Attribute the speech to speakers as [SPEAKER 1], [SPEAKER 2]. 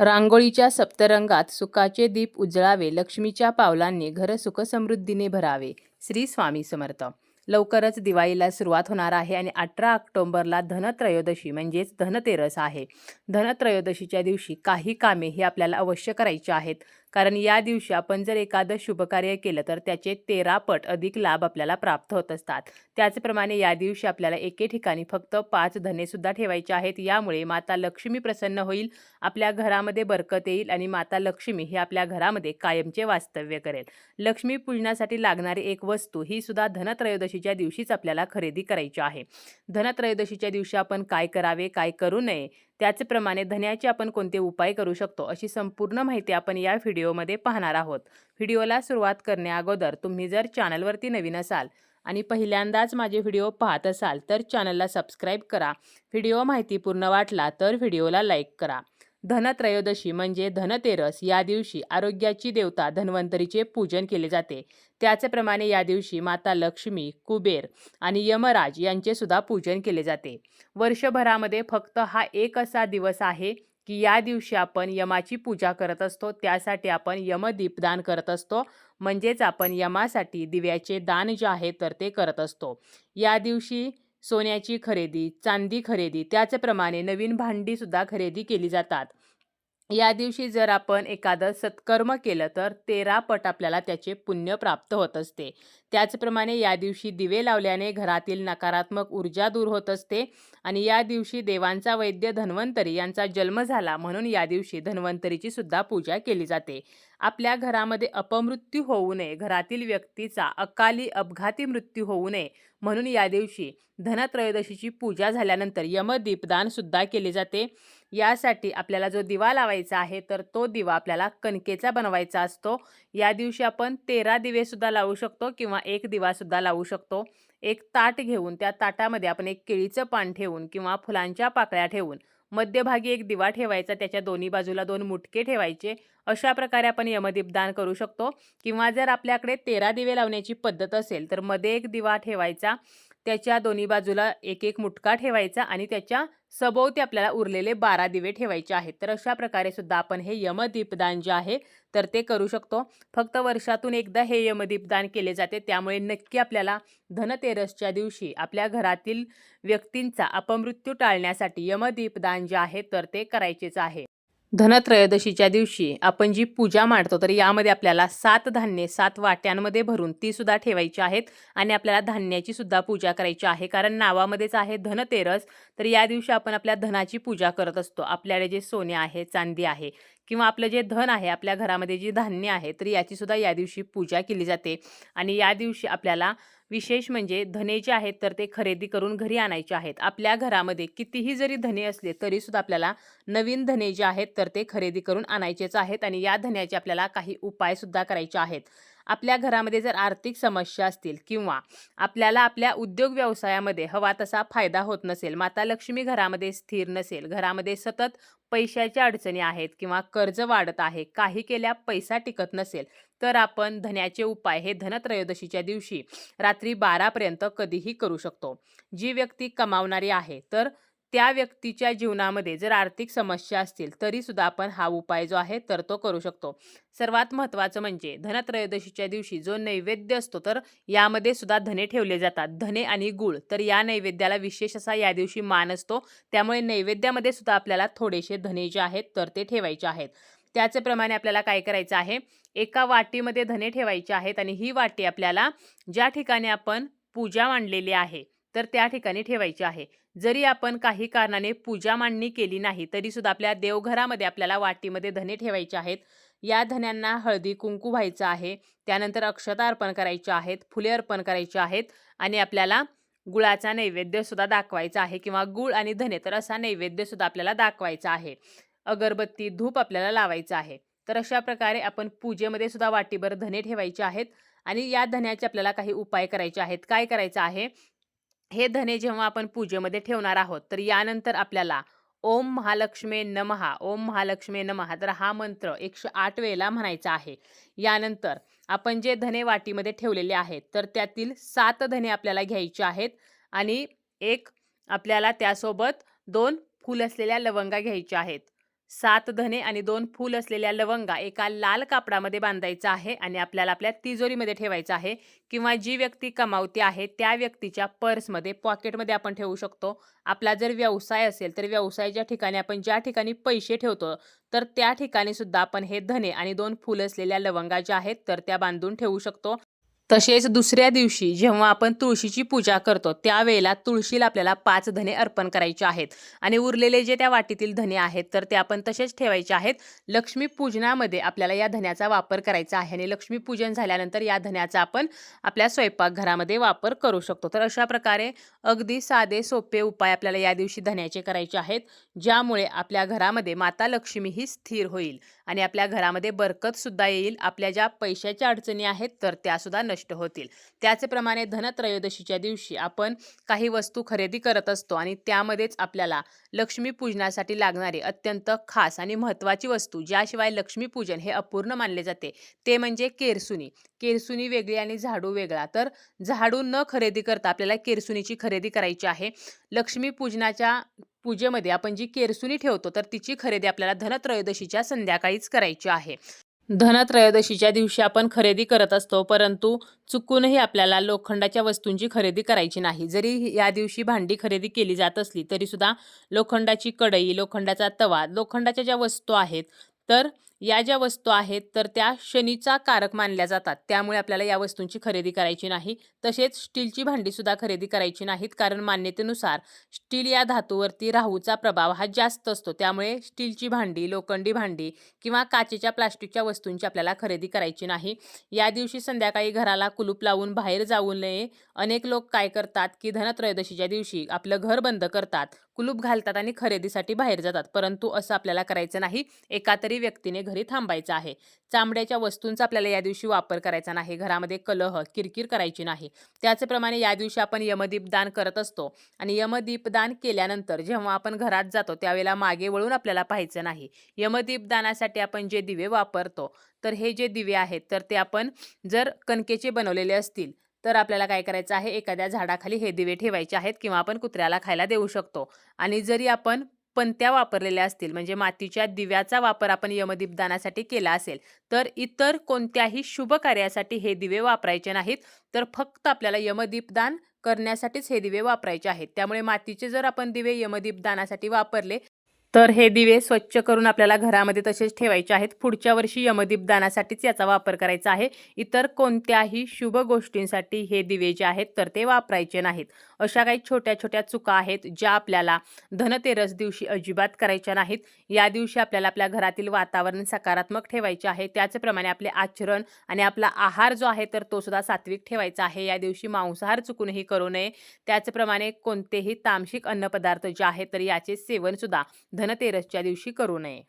[SPEAKER 1] रांगोळीच्या सप्तरंगात सुखाचे दीप उजळावे लक्ष्मीच्या पावलांनी घर सुखसमृद्धीने भरावे. श्री स्वामी समर्थ. लवकरच दिवाळीला सुरुवात होणार आहे आणि अठरा ऑक्टोंबरला धनत्रयोदशी म्हणजेच धनतेरस आहे. धनत्रयोदशीच्या दिवशी काही कामे ही आपल्याला अवश्य करायची आहेत. कारण या दिवशी आपण जर एखादं शुभकार्य केलं तर त्याचे तेरा पट अधिक लाभ आपल्याला प्राप्त होत असतात. त्याचप्रमाणे या दिवशी आपल्याला एके ठिकाणी फक्त पाच धनेसुद्धा ठेवायचे आहेत. यामुळे माता लक्ष्मी प्रसन्न होईल आपल्या घरामध्ये बरकत येईल आणि माता लक्ष्मी ही आपल्या घरामध्ये कायमचे वास्तव्य करेल. लक्ष्मी पूजनासाठी लागणारी एक वस्तू ही सुद्धा धनत्रयोदशी धनत्रयोदशीच्या दिवशीच आपल्याला खरेदी करायची आहे. धनत्रयोदशीच्या दिवशी आपण काय करावे काय करू नये त्याचप्रमाणे धन्याचे आपण कोणते उपाय करू शकतो अशी संपूर्ण माहिती आपण या व्हिडिओमध्ये पाहणार आहोत. व्हिडिओला सुरुवात करण्याअगोदर तुम्ही जर चॅनलवरती नवीन असाल आणि पहिल्यांदाच माझे व्हिडिओ पाहत असाल तर चॅनलला सबस्क्राईब करा. व्हिडिओ माहितीपूर्ण वाटला तर व्हिडिओला लाईक करा. धनत्रयोदशी म्हणजे धनतेरस या दिवशी आरोग्याची देवता धन्वंतरीचे पूजन केले जाते. त्याचप्रमाणे या दिवशी माता लक्ष्मी कुबेर आणि यमराज यांचे सुद्धा पूजन केले जाते. वर्षभरामध्ये फक्त हा एक असा दिवस आहे की या दिवशी आपण यमाची पूजा करत असतो. त्यासाठी आपण यमदीपदान करत असतो. म्हणजेच आपण यमासाठी दिव्याचे दान जे आहे तर ते करत असतो. या दिवशी सोन्याची खरेदी चांदी खरेदी त्याचप्रमाणे नवीन भांडीसुद्धा खरेदी केली जातात. या दिवशी जर आपण एखादं सत्कर्म केलं तर तेरा पट आपल्याला त्याचे पुण्य प्राप्त होत असते. त्याचप्रमाणे या दिवशी दिवे लावल्याने घरातील नकारात्मक ऊर्जा दूर होत असते आणि या दिवशी देवांचा वैद्य धन्वंतरी यांचा जन्म झाला म्हणून या दिवशी धन्वंतरीची सुद्धा पूजा केली जाते. आपल्या घरामध्ये अपमृत्यू होऊ नये घरातील व्यक्तीचा अकाली अपघाती मृत्यू होऊ नये म्हणून या दिवशी धनत्रयोदशीची पूजा झाल्यानंतर यमदीपदान सुद्धा केले जाते. यासाठी आपल्याला जो दिवा लावायचा आहे तर तो दिवा आपल्याला कणकेचा बनवायचा असतो. या दिवशी आपण तेरा दिवेसुद्धा लावू शकतो किंवा एक दिवासुद्धा लावू शकतो. एक ताट घेऊन त्या ताटामध्ये आपण एक केळीचं पान ठेवून किंवा फुलांच्या पाकळ्या ठेवून मध्यभागी एक दिवा ठेवायचा त्याच्या दोन्ही बाजूला दोन मुटके ठेवायचे. अशा प्रकारे आपण यमदीपदान करू शकतो. किंवा जर आपल्याकडे तेरा दिवे लावण्याची पद्धत असेल तर मध्ये एक दिवा ठेवायचा. त्याच्या दोन्ही बाजूला एक एक मुटका ठेवायचा आणि त्याच्या सभोवती आपल्याला उरलेले बारा दिवे ठेवायचे आहेत. तर अशा प्रकारे सुद्धा आपण हे यमदीपदान जे आहे तर ते करू शकतो. फक्त वर्षातून एकदा हे यमदीपदान केले जाते. त्यामुळे नक्की आपल्याला धनतेरसच्या दिवशी आपल्या घरातील व्यक्तींचा अपमृत्यू टाळण्यासाठी यमदीपदान जे आहे तर ते करायचेच आहे. धनत्रयोदशीच्या दिवशी आपण जी पूजा मांडतो तर यामध्ये आपल्याला सात धान्ये सात वाट्यांमध्ये भरून ती सुद्धा ठेवायची आहेत आणि आपल्याला धान्याची सुद्धा पूजा करायची आहे. कारण नावामध्येच आहे धनतेरस तर या दिवशी आपण आपल्या धनाची पूजा करत असतो. आपल्याकडे जे सोने आहे चांदी आहे किंवा आपलं जे धन आहे आपल्या घरामध्ये जे धान्य आहे तर याचीसुद्धा या दिवशी पूजा केली जाते. आणि या दिवशी आपल्याला विशेष म्हणजे धने जे आहेत तर ते खरेदी करून घरी आणायचे आहेत. आपल्या घरामध्ये कितीही जरी धने असले तरीसुद्धा आपल्याला नवीन धने जे आहेत तर ते खरेदी करून आणायचेच आहेत. आणि या धन्याचे आपल्याला काही उपायसुद्धा करायचे आहेत. आपल्या घरामध्ये जर आर्थिक समस्या असतील किंवा आपल्याला आपल्या उद्योग व्यवसायामध्ये हवा तसा फायदा होत नसेल माता लक्ष्मी घरामध्ये स्थिर नसेल घरामध्ये सतत पैशाच्या अडचणी आहेत किंवा कर्ज वाढत आहे काही केल्या पैसा टिकत नसेल तर आपण धन्याचे उपाय हे धनत्रयोदशीच्या दिवशी रात्री बारापर्यंत कधीही करू शकतो. जी व्यक्ती कमावणारी आहे तर त्या व्यक्तीच्या जीवनामध्ये जर आर्थिक समस्या असतील तरीसुद्धा आपण हा उपाय जो आहे तर तो करू शकतो. सर्वात महत्त्वाचं म्हणजे धनत्रयोदशीच्या दिवशी जो नैवेद्य असतो तर यामध्ये सुद्धा धने ठेवले जातात. धने आणि गुळ तर या नैवेद्याला विशेष असा या दिवशी मान असतो. त्यामुळे नैवेद्यामध्ये सुद्धा आपल्याला थोडेसे धने जे आहेत तर ते ठेवायचे आहेत. त्याचप्रमाणे आपल्याला काय करायचं आहे एका वाटीमध्ये धने ठेवायचे आहेत आणि ही वाटी आपल्याला ज्या ठिकाणी आपण पूजा मांडलेली आहे तर त्या ठिकाणी ठेवायची आहे. जरी आपण काही कारणाने पूजा मांडणी केली नाही तरीसुद्धा आपल्या देवघरामध्ये आपल्याला वाटीमध्ये धने ठेवायचे आहेत. या धन्यांना हळदी कुंकू व्हायचं आहे. त्यानंतर अक्षता अर्पण करायच्या आहेत फुले अर्पण करायचे आहेत आणि आपल्याला गुळाचा नैवेद्यसुद्धा दाखवायचा आहे किंवा गुळ आणि धने तर असा नैवेद्यसुद्धा आपल्याला दाखवायचा आहे. अगरबत्ती धूप आपल्याला लावायचं आहे. तर अशा प्रकारे आपण पूजेमध्ये सुद्धा वाटीभर धने ठेवायचे आहेत आणि या धन्याचे आपल्याला काही उपाय करायचे आहेत. काय करायचं आहे? हे धने जेव्हा आपण पूजेमध्ये ठेवणार आहोत तर यानंतर आपल्याला ओम महालक्ष्मे नमहा ओम महालक्ष्मे नमहा तर हा मंत्र एकशे आठ वेळेला म्हणायचा आहे. यानंतर आपण जे धने वाटीमध्ये ठेवलेले आहेत तर त्यातील सात धने आपल्याला घ्यायचे आहेत आणि एक आपल्याला त्यासोबत दोन फूल असलेल्या लवंगा घ्यायच्या आहेत. सात धने आणि दोन फूल असलेल्या लवंगा एका लाल कापडामध्ये बांधायचा आहे आणि आपल्याला आपल्या तिजोरीमध्ये ठेवायचं आहे. किंवा जी व्यक्ती कमावती आहे त्या व्यक्तीच्या पर्समध्ये पॉकेटमध्ये आपण ठेवू शकतो. आपला जर व्यवसाय असेल तर व्यवसायाच्या ठिकाणी आपण ज्या ठिकाणी पैसे ठेवतो तर त्या ठिकाणी सुद्धा आपण हे धने आणि दोन फूल असलेल्या लवंगा ज्या आहेत तर त्या बांधून ठेवू शकतो. तसेच दुसऱ्या दिवशी जेव्हा आपण तुळशीची पूजा करतो त्यावेळेला तुळशीला आपल्याला पाच धने अर्पण करायचे आहेत. आणि उरलेले जे त्या वाटीतील धने आहेत तर ते आपण तसेच ठेवायचे आहेत. लक्ष्मीपूजनामध्ये आपल्याला या धन्याचा वापर करायचा आहे आणि लक्ष्मीपूजन झाल्यानंतर या धन्याचा आपण आपल्या स्वयंपाकघरामध्ये वापर करू शकतो. तर अशा प्रकारे अगदी साधे सोपे उपाय आपल्याला या दिवशी धन्याचे करायचे आहेत ज्यामुळे आपल्या घरामध्ये माता लक्ष्मी ही स्थिर होईल आणि आपल्या घरामध्ये बरकतसुद्धा येईल. आपल्या ज्या पैशाच्या अडचणी आहेत तर त्यासुद्धा नश नष्ट होतील. त्याचप्रमाणे धनत्रयोदशीच्या दिवशी आपण काही वस्तू खरेदी करत असतो आणि त्यामध्येच आपल्याला लक्ष्मी पूजनासाठी लागणारी अत्यंत खास आणि महत्त्वाची वस्तू ज्याशिवाय लक्ष्मीपूजन हे अपूर्ण मानले जाते ते म्हणजे केरसुनी. केरसुनी वेगळी आणि झाडू वेगळा. तर झाडू न खरेदी करता आपल्याला केरसुनीची खरेदी करायची आहे. लक्ष्मी पूजनाच्या पूजेमध्ये आपण जी केरसुनी ठेवतो तर तिची खरेदी आपल्याला धनत्रयोदशीच्या संध्याकाळीच करायची आहे. धनत्रयोदशीच्या दिवशी आपण खरेदी करत असतो परंतु चुकूनही आपल्याला लोखंडाच्या वस्तूंची खरेदी करायची नाही. जरी या दिवशी भांडी खरेदी केली जात असली तरीसुद्धा लोखंडाची कढई लोखंडाचा तवा लोखंडाच्या ज्या वस्तू आहेत तर या ज्या वस्तू आहेत तर त्या शनीचा कारक मानल्या जातात. त्यामुळे आपल्याला या वस्तूंची खरेदी करायची नाही. तसेच स्टीलची भांडीसुद्धा खरेदी करायची नाहीत कारण मान्यतेनुसार स्टील या धातूवरती राहूचा प्रभाव हा जास्त असतो. त्यामुळे स्टीलची भांडी लोखंडी भांडी किंवा काचेच्या प्लास्टिकच्या वस्तूंची आपल्याला खरेदी करायची नाही. या दिवशी संध्याकाळी घराला कुलूप लावून बाहेर जाऊ नये. अनेक लोक काय करतात की धनत्रयोदशीच्या दिवशी आपलं घर बंद करतात कुलूप घालतात आणि खरेदीसाठी बाहेर जातात. परंतु असं आपल्याला करायचं नाही. एका तरी व्यक्तीने घरी थांबायचं आहे. चामड्याच्या वस्तूंचा आपल्याला या दिवशी वापर करायचा नाही. घरामध्ये कलह किरकिर करायची नाही. त्याचप्रमाणे या दिवशी आपण यमदीप दान करत असतो. आणि यमदीप दान केल्यानंतर जेव्हा आपण घरात जातो त्यावेळेला मागे वळून आपल्याला पाहायचं नाही. यमदीप दानासाठी आपण जे दिवे वापरतो तर हे जे दिवे आहेत तर ते आपण जर कणकेचे बनवलेले असतील तर आपल्याला काय करायचं आहे? एखाद्या झाडाखाली हे दिवे ठेवायचे आहेत किंवा आपण कुत्र्याला खायला देऊ शकतो. आणि जरी आपण पंत्या वापरलेल्या असतील. म्हणजे मातीच्या दिव्याचा वापर आपण यमदीपदानासाठी केला असेल तर इतर कोणत्याही शुभ कार्यासाठी हे दिवे वापरायचे नाहीत. तर फक्त आपल्याला यमदीपदान करण्यासाठीच हे दिवे वापरायचे आहेत. त्यामुळे मातीचे जर आपण दिवे यमदीपदानासाठी वापरले तर हे दिवे स्वच्छ करून आपल्याला घरामध्ये तसेच ठेवायचे आहेत. पुढच्या वर्षी यमदीपदानासाठीच याचा वापर करायचा आहे. इतर कोणत्याही शुभ गोष्टींसाठी हे दिवे जे आहेत तर ते वापरायचे नाहीत. अशा काही छोट्या छोट्या चुका आहेत ज्या आपल्याला धनतेरस दिवशी अजिबात करायच्या नाहीत. या दिवशी आपल्याला आपल्या घरातील वातावरण सकारात्मक ठेवायचे आहे. त्याचप्रमाणे आपले आचरण आणि आपला आहार जो आहे तर तो सुद्धा सात्विक ठेवायचा आहे. या दिवशी मांसाहार चुकूनही करू नये. त्याचप्रमाणे कोणतेही तामसिक अन्नपदार्थ जे आहेत तर याचे सेवन सुद्धा धनतेरसच्या दिवशी करू नये.